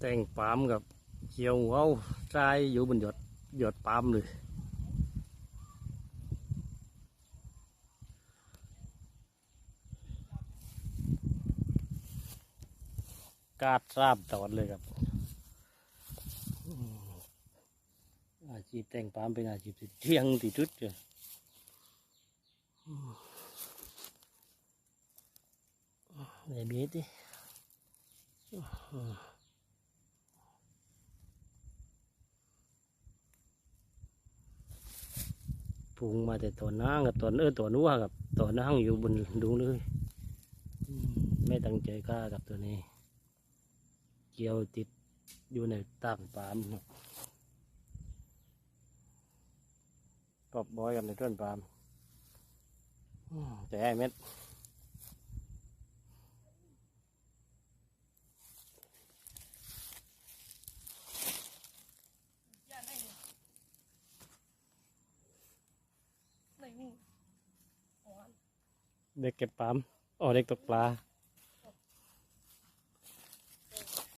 แต่งปามกับเขียวหัวเอาทรายอยู่บนยอดยอดปามเลยกาดราบตอดเลยครับ อาชีพแต่งปามเป็นอาชีพที่เที่ยงที่สุดเลยอืมไหนเบียดดิอืม พุงมาแต่ตัวน้ากับตัวเออตัวนัวกับตัวน้างอยู่บนดูเลยไม่ตั้งใจกล้ากับตัวนี้ เกี่ยวติดอยู่ในต่างปามครับกอบบอยกับในต้นปามแต่ไอ้เม็ด ย่าไหน ไหนนี่อ๋อเด็กเก็บปลามอ๋อเด็กตกปลา